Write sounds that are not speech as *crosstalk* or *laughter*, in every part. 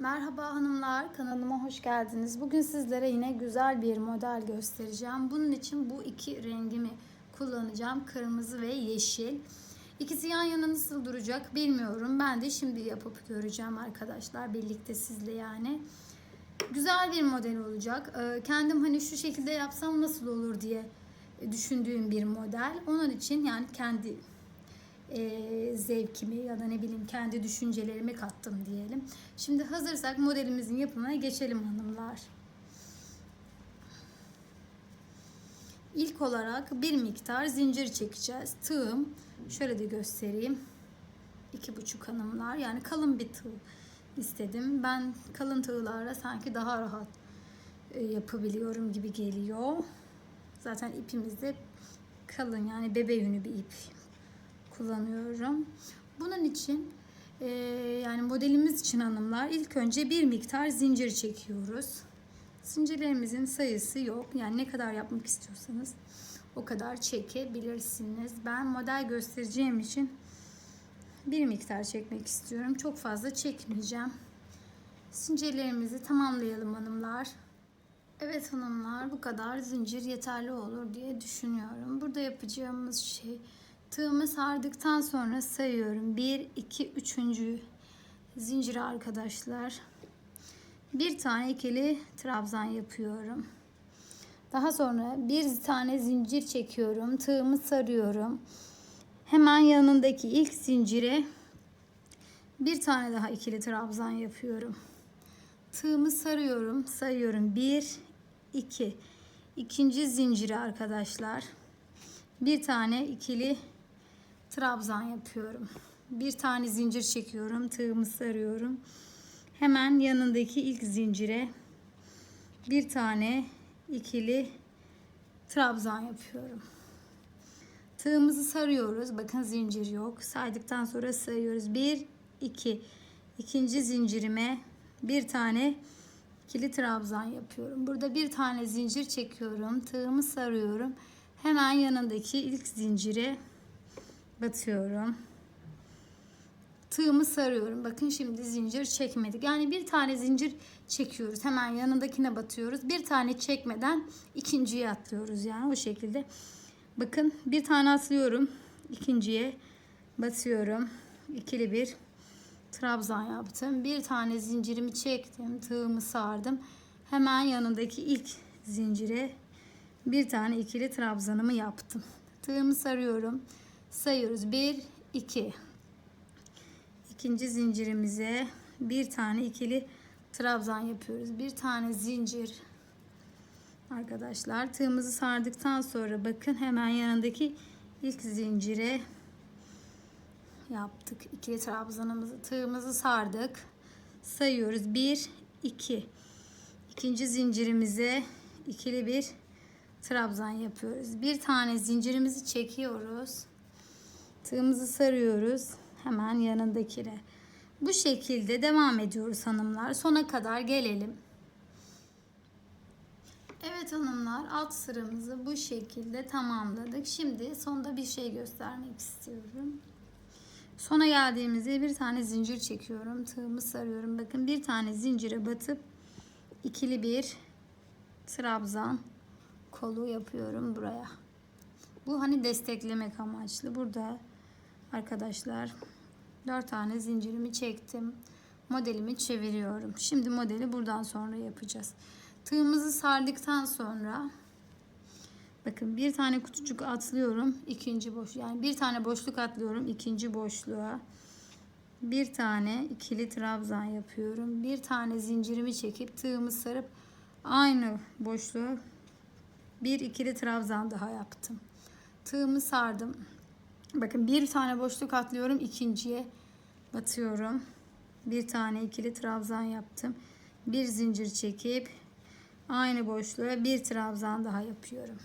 Merhaba hanımlar, kanalıma hoş geldiniz. Bugün sizlere yine güzel bir model göstereceğim. Bunun için bu iki rengimi kullanacağım. Kırmızı ve yeşil. İkisi yan yana nasıl duracak bilmiyorum. Ben de şimdi yapıp göreceğim arkadaşlar. Birlikte sizle yani. Güzel bir model olacak. Ee, Kendim hani şu şekilde yapsam nasıl olur diye düşündüğüm bir model. Onun için yani kendi e, zevkimi ya da ne bileyim kendi düşüncelerimi kattım diyelim. Şimdi hazırsak modelimizin yapımına geçelim hanımlar. İlk olarak bir miktar zincir çekeceğiz. Tığım şöyle de göstereyim. İki buçuk hanımlar yani kalın bir tığ istedim. Ben kalın tığlarla sanki daha rahat e, yapabiliyorum gibi geliyor. Zaten ipimiz de kalın yani bebe yünü bir ip kullanıyorum. Bunun için e, yani modelimiz için hanımlar ilk önce bir miktar zincir çekiyoruz. Zincirlerimizin sayısı yok. Yani ne kadar yapmak istiyorsanız o kadar çekebilirsiniz. Ben model göstereceğim için bir miktar çekmek istiyorum. Çok fazla çekmeyeceğim. Zincirlerimizi tamamlayalım hanımlar. Evet hanımlar bu kadar zincir yeterli olur diye düşünüyorum. Burada yapacağımız şey tığımı sardıktan sonra sayıyorum. 1, 2, 3. zincir arkadaşlar. Bir tane ikili trabzan yapıyorum. Daha sonra bir tane zincir çekiyorum. Tığımı sarıyorum. Hemen yanındaki ilk zincire bir tane daha ikili trabzan yapıyorum. Tığımı sarıyorum. Sayıyorum. 1 2 ikinci zinciri arkadaşlar. Bir tane ikili trabzan yapıyorum. Bir tane zincir çekiyorum. Tığımı sarıyorum. Hemen yanındaki ilk zincire bir tane ikili trabzan yapıyorum. Tığımızı sarıyoruz. Bakın zincir yok. Saydıktan sonra sayıyoruz. 1 2 ikinci zincirime bir tane ikili trabzan yapıyorum. Burada bir tane zincir çekiyorum. Tığımı sarıyorum. Hemen yanındaki ilk zincire batıyorum. Tığımı sarıyorum. Bakın şimdi zincir çekmedik. Yani bir tane zincir çekiyoruz. Hemen yanındakine batıyoruz. Bir tane çekmeden ikinciye atlıyoruz. Yani o şekilde. Bakın bir tane atlıyorum. ikinciye batıyorum. İkili bir trabzan yaptım. Bir tane zincirimi çektim. Tığımı sardım. Hemen yanındaki ilk zincire bir tane ikili trabzanımı yaptım. Tığımı sarıyorum. Sayıyoruz. 1 2 İkinci zincirimize bir tane ikili trabzan yapıyoruz. Bir tane zincir arkadaşlar. Tığımızı sardıktan sonra bakın hemen yanındaki ilk zincire yaptık. İkili trabzanımızı tığımızı sardık. Sayıyoruz. 1 2 İkinci zincirimize ikili bir trabzan yapıyoruz. Bir tane zincirimizi çekiyoruz. Tığımızı sarıyoruz. Hemen yanındakine. Bu şekilde devam ediyoruz hanımlar. Sona kadar gelelim. Evet hanımlar alt sıramızı bu şekilde tamamladık. Şimdi sonda bir şey göstermek istiyorum. Sona geldiğimizde bir tane zincir çekiyorum. Tığımı sarıyorum. Bakın bir tane zincire batıp ikili bir trabzan kolu yapıyorum buraya. Bu hani desteklemek amaçlı. Burada arkadaşlar 4 tane zincirimi çektim. Modelimi çeviriyorum. Şimdi modeli buradan sonra yapacağız. Tığımızı sardıktan sonra bakın bir tane kutucuk atlıyorum. ikinci boş yani bir tane boşluk atlıyorum ikinci boşluğa. Bir tane ikili trabzan yapıyorum. Bir tane zincirimi çekip tığımı sarıp aynı boşluğa bir ikili trabzan daha yaptım. Tığımı sardım. Bakın bir tane boşluk atlıyorum. ikinciye batıyorum. Bir tane ikili trabzan yaptım. Bir zincir çekip aynı boşluğa bir trabzan daha yapıyorum.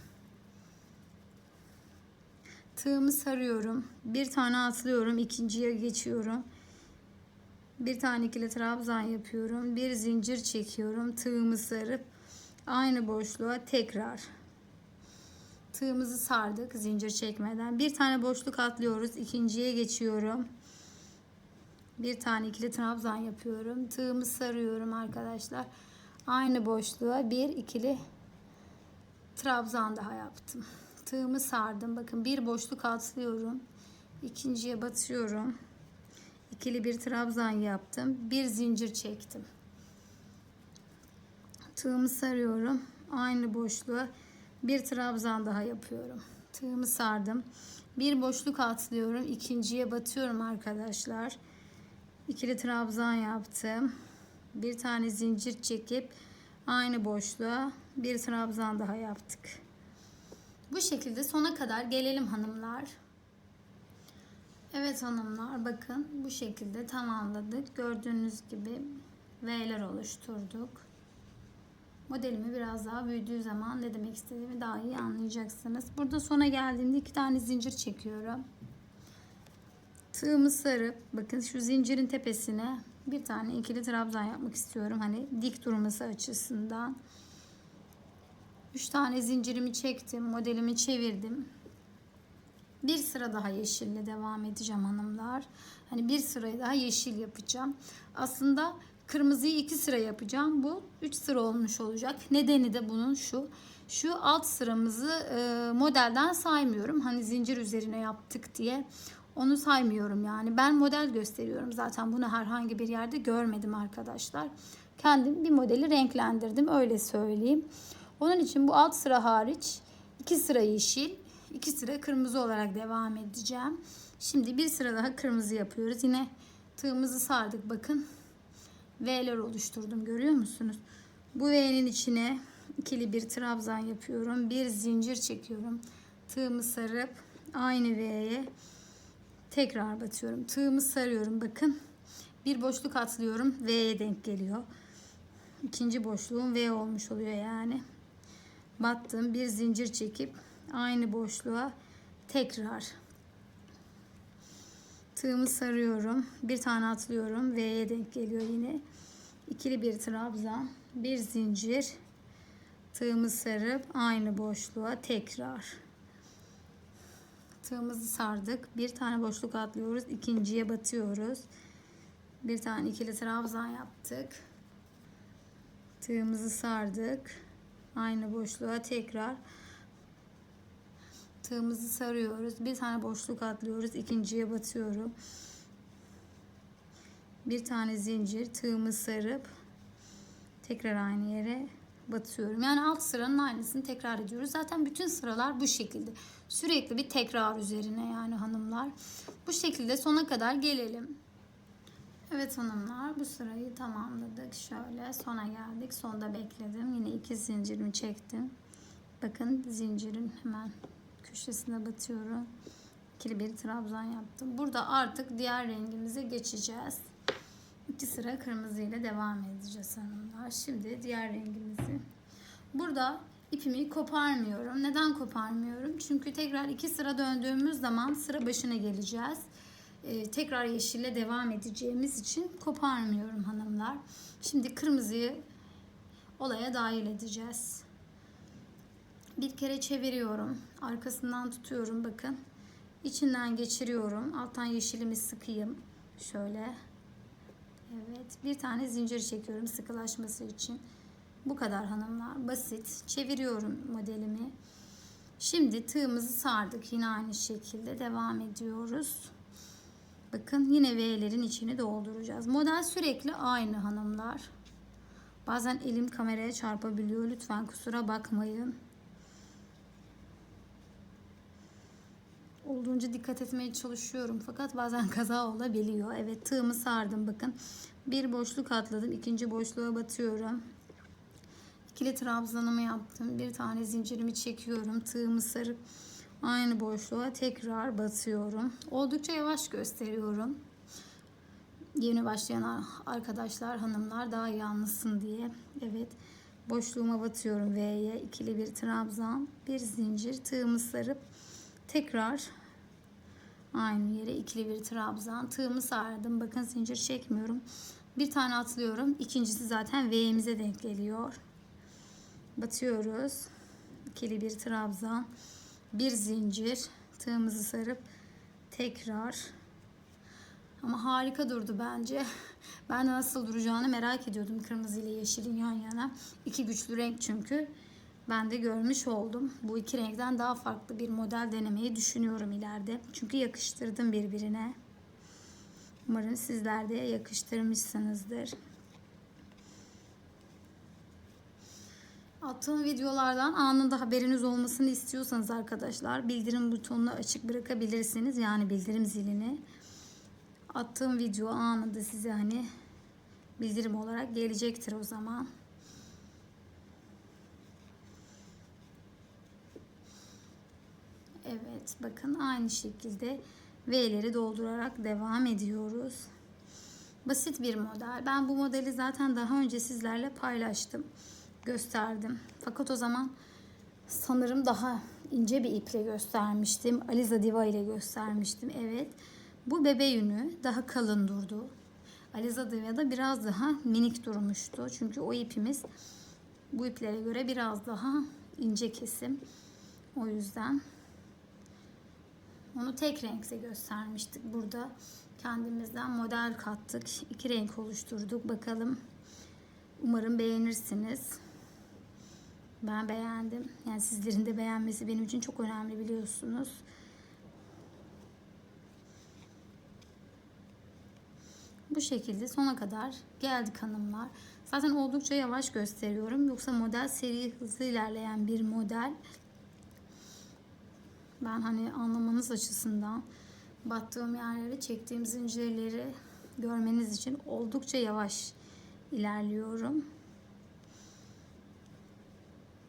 Tığımı sarıyorum. Bir tane atlıyorum. ikinciye geçiyorum. Bir tane ikili trabzan yapıyorum. Bir zincir çekiyorum. Tığımı sarıp aynı boşluğa tekrar tığımızı sardık zincir çekmeden. Bir tane boşluk atlıyoruz. ikinciye geçiyorum. Bir tane ikili trabzan yapıyorum. Tığımı sarıyorum arkadaşlar. Aynı boşluğa bir ikili trabzan daha yaptım. Tığımı sardım. Bakın bir boşluk atlıyorum. İkinciye batıyorum. İkili bir trabzan yaptım. Bir zincir çektim. Tığımı sarıyorum. Aynı boşluğa bir trabzan daha yapıyorum. Tığımı sardım. Bir boşluk atlıyorum. ikinciye batıyorum arkadaşlar. İkili trabzan yaptım. Bir tane zincir çekip aynı boşluğa bir trabzan daha yaptık. Bu şekilde sona kadar gelelim hanımlar. Evet hanımlar bakın bu şekilde tamamladık. Gördüğünüz gibi V'ler oluşturduk. Modelimi biraz daha büyüdüğü zaman ne demek istediğimi daha iyi anlayacaksınız. Burada sona geldiğimde iki tane zincir çekiyorum. Tığımı sarıp bakın şu zincirin tepesine bir tane ikili trabzan yapmak istiyorum. Hani dik durması açısından. 3 tane zincirimi çektim. Modelimi çevirdim. Bir sıra daha yeşille devam edeceğim hanımlar. Hani bir sırayı daha yeşil yapacağım. Aslında kırmızıyı iki sıra yapacağım. Bu üç sıra olmuş olacak. Nedeni de bunun şu. Şu alt sıramızı e, modelden saymıyorum. Hani zincir üzerine yaptık diye. Onu saymıyorum yani. Ben model gösteriyorum. Zaten bunu herhangi bir yerde görmedim arkadaşlar. Kendim bir modeli renklendirdim. Öyle söyleyeyim. Onun için bu alt sıra hariç iki sıra yeşil, iki sıra kırmızı olarak devam edeceğim. Şimdi bir sıra daha kırmızı yapıyoruz. Yine tığımızı sardık bakın. V'ler oluşturdum görüyor musunuz? Bu V'nin içine ikili bir trabzan yapıyorum. Bir zincir çekiyorum. Tığımı sarıp aynı V'ye tekrar batıyorum. Tığımı sarıyorum bakın. Bir boşluk atlıyorum. V'ye denk geliyor. İkinci boşluğum V olmuş oluyor yani. Battım. Bir zincir çekip aynı boşluğa tekrar tığımı sarıyorum. Bir tane atlıyorum. V'ye denk geliyor yine. İkili bir trabzan. Bir zincir. Tığımı sarıp aynı boşluğa tekrar. Tığımızı sardık. Bir tane boşluk atlıyoruz. ikinciye batıyoruz. Bir tane ikili trabzan yaptık. Tığımızı sardık. Aynı boşluğa tekrar tığımızı sarıyoruz. Bir tane boşluk atlıyoruz. ikinciye batıyorum. Bir tane zincir tığımı sarıp tekrar aynı yere batıyorum. Yani alt sıranın aynısını tekrar ediyoruz. Zaten bütün sıralar bu şekilde. Sürekli bir tekrar üzerine yani hanımlar. Bu şekilde sona kadar gelelim. Evet hanımlar bu sırayı tamamladık. Şöyle sona geldik. Sonda bekledim. Yine iki zincirimi çektim. Bakın zincirin hemen köşesine batıyorum. İkili bir trabzan yaptım. Burada artık diğer rengimize geçeceğiz. İki sıra kırmızı ile devam edeceğiz hanımlar. Şimdi diğer rengimizi. Burada ipimi koparmıyorum. Neden koparmıyorum? Çünkü tekrar iki sıra döndüğümüz zaman sıra başına geleceğiz. Ee, tekrar yeşille devam edeceğimiz için koparmıyorum hanımlar. Şimdi kırmızıyı olaya dahil edeceğiz. Bir kere çeviriyorum. Arkasından tutuyorum bakın. İçinden geçiriyorum. Alttan yeşilimi sıkayım. Şöyle. Evet. Bir tane zincir çekiyorum sıkılaşması için. Bu kadar hanımlar. Basit. Çeviriyorum modelimi. Şimdi tığımızı sardık. Yine aynı şekilde devam ediyoruz. Bakın yine V'lerin içini dolduracağız. Model sürekli aynı hanımlar. Bazen elim kameraya çarpabiliyor. Lütfen kusura bakmayın. Olduğunca dikkat etmeye çalışıyorum. Fakat bazen kaza olabiliyor. Evet tığımı sardım bakın. Bir boşluk atladım. ikinci boşluğa batıyorum. İkili trabzanımı yaptım. Bir tane zincirimi çekiyorum. Tığımı sarıp aynı boşluğa tekrar batıyorum. Oldukça yavaş gösteriyorum. Yeni başlayan arkadaşlar, hanımlar daha iyi anlasın diye. Evet. Boşluğuma batıyorum V'ye. ikili bir trabzan, bir zincir, tığımı sarıp tekrar aynı yere ikili bir trabzan, tığımı sardım. Bakın zincir çekmiyorum. Bir tane atlıyorum. İkincisi zaten V'mize denk geliyor. Batıyoruz. İkili bir trabzan, bir zincir, tığımızı sarıp tekrar Ama harika durdu bence. Ben nasıl duracağını merak ediyordum kırmızı ile yeşilin yan yana. İki güçlü renk çünkü. Ben de görmüş oldum. Bu iki renkten daha farklı bir model denemeyi düşünüyorum ileride. Çünkü yakıştırdım birbirine. Umarım sizler de yakıştırmışsınızdır. Attığım videolardan anında haberiniz olmasını istiyorsanız arkadaşlar bildirim butonunu açık bırakabilirsiniz. Yani bildirim zilini. Attığım video anında size hani bildirim olarak gelecektir o zaman. Evet bakın aynı şekilde V'leri doldurarak devam ediyoruz. Basit bir model. Ben bu modeli zaten daha önce sizlerle paylaştım. Gösterdim. Fakat o zaman sanırım daha ince bir iple göstermiştim. Aliza Diva ile göstermiştim. Evet. Bu bebe yünü daha kalın durdu. Aliza Diva'da biraz daha minik durmuştu. Çünkü o ipimiz bu iplere göre biraz daha ince kesim. O yüzden onu tek renkse göstermiştik. Burada kendimizden model kattık. İki renk oluşturduk. Bakalım. Umarım beğenirsiniz. Ben beğendim. Yani sizlerin de beğenmesi benim için çok önemli biliyorsunuz. Bu şekilde sona kadar geldik hanımlar. Zaten oldukça yavaş gösteriyorum. Yoksa model seri hızlı ilerleyen bir model. Ben hani anlamanız açısından battığım yerleri, çektiğim zincirleri görmeniz için oldukça yavaş ilerliyorum.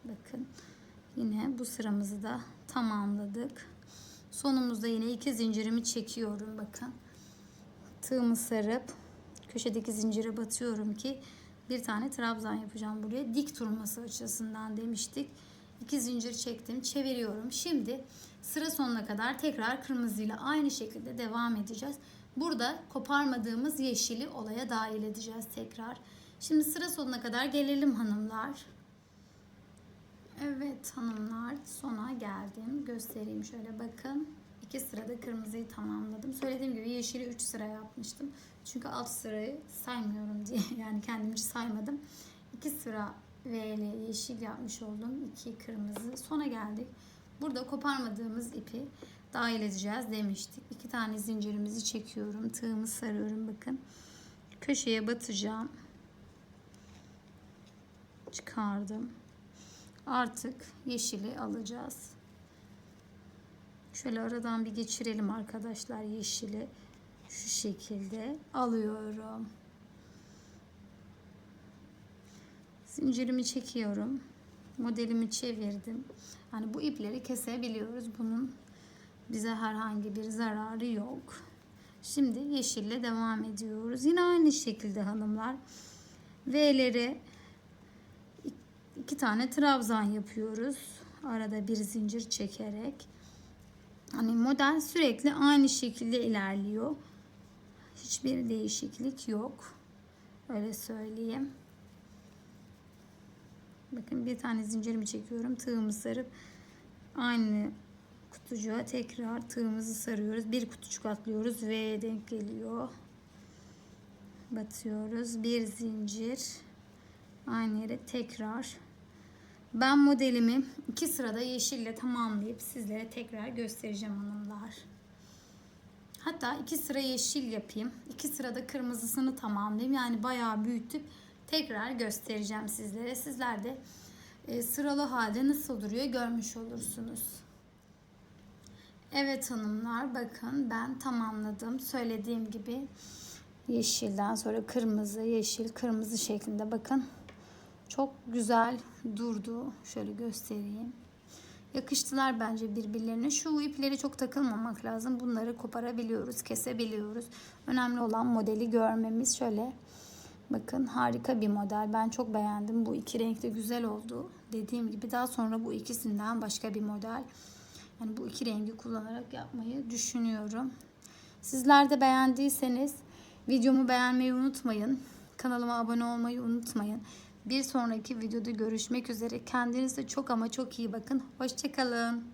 Bakın yine bu sıramızı da tamamladık. Sonumuzda yine iki zincirimi çekiyorum bakın. Tığımı sarıp köşedeki zincire batıyorum ki bir tane trabzan yapacağım buraya. Dik durması açısından demiştik. İki zincir çektim, çeviriyorum. Şimdi sıra sonuna kadar tekrar kırmızıyla aynı şekilde devam edeceğiz. Burada koparmadığımız yeşili olaya dahil edeceğiz tekrar. Şimdi sıra sonuna kadar gelelim hanımlar. Evet hanımlar sona geldim. Göstereyim şöyle bakın. İki sırada kırmızıyı tamamladım. Söylediğim gibi yeşili 3 sıra yapmıştım. Çünkü alt sırayı saymıyorum diye *laughs* yani kendimce saymadım. İki sıra V ile yeşil yapmış oldum. İki kırmızı. Sona geldik. Burada koparmadığımız ipi dahil edeceğiz demiştik. İki tane zincirimizi çekiyorum. Tığımı sarıyorum bakın. Köşeye batacağım. Çıkardım. Artık yeşili alacağız. Şöyle aradan bir geçirelim arkadaşlar yeşili. Şu şekilde alıyorum. Zincirimi çekiyorum. Modelimi çevirdim. Yani bu ipleri kesebiliyoruz. Bunun bize herhangi bir zararı yok. Şimdi yeşille devam ediyoruz. Yine aynı şekilde hanımlar. V'leri iki tane trabzan yapıyoruz. Arada bir zincir çekerek. Hani model sürekli aynı şekilde ilerliyor. Hiçbir değişiklik yok. Öyle söyleyeyim. Bakın bir tane zincirimi çekiyorum. Tığımı sarıp aynı kutucuğa tekrar tığımızı sarıyoruz. Bir kutucuk atlıyoruz. V'ye denk geliyor. Batıyoruz. Bir zincir. Aynı yere tekrar. Ben modelimi iki sırada yeşille tamamlayıp sizlere tekrar göstereceğim hanımlar. Hatta iki sıra yeşil yapayım. iki sırada kırmızısını tamamlayayım. Yani bayağı büyütüp tekrar göstereceğim sizlere. Sizler de e, sıralı halde nasıl duruyor görmüş olursunuz. Evet hanımlar bakın ben tamamladım. Söylediğim gibi yeşilden sonra kırmızı, yeşil, kırmızı şeklinde bakın. Çok güzel durdu. Şöyle göstereyim. Yakıştılar bence birbirlerine. Şu ipleri çok takılmamak lazım. Bunları koparabiliyoruz, kesebiliyoruz. Önemli olan modeli görmemiz. Şöyle bakın harika bir model. Ben çok beğendim. Bu iki renkte güzel oldu. Dediğim gibi daha sonra bu ikisinden başka bir model. Yani bu iki rengi kullanarak yapmayı düşünüyorum. Sizler de beğendiyseniz videomu beğenmeyi unutmayın. Kanalıma abone olmayı unutmayın. Bir sonraki videoda görüşmek üzere. Kendinize çok ama çok iyi bakın. Hoşçakalın.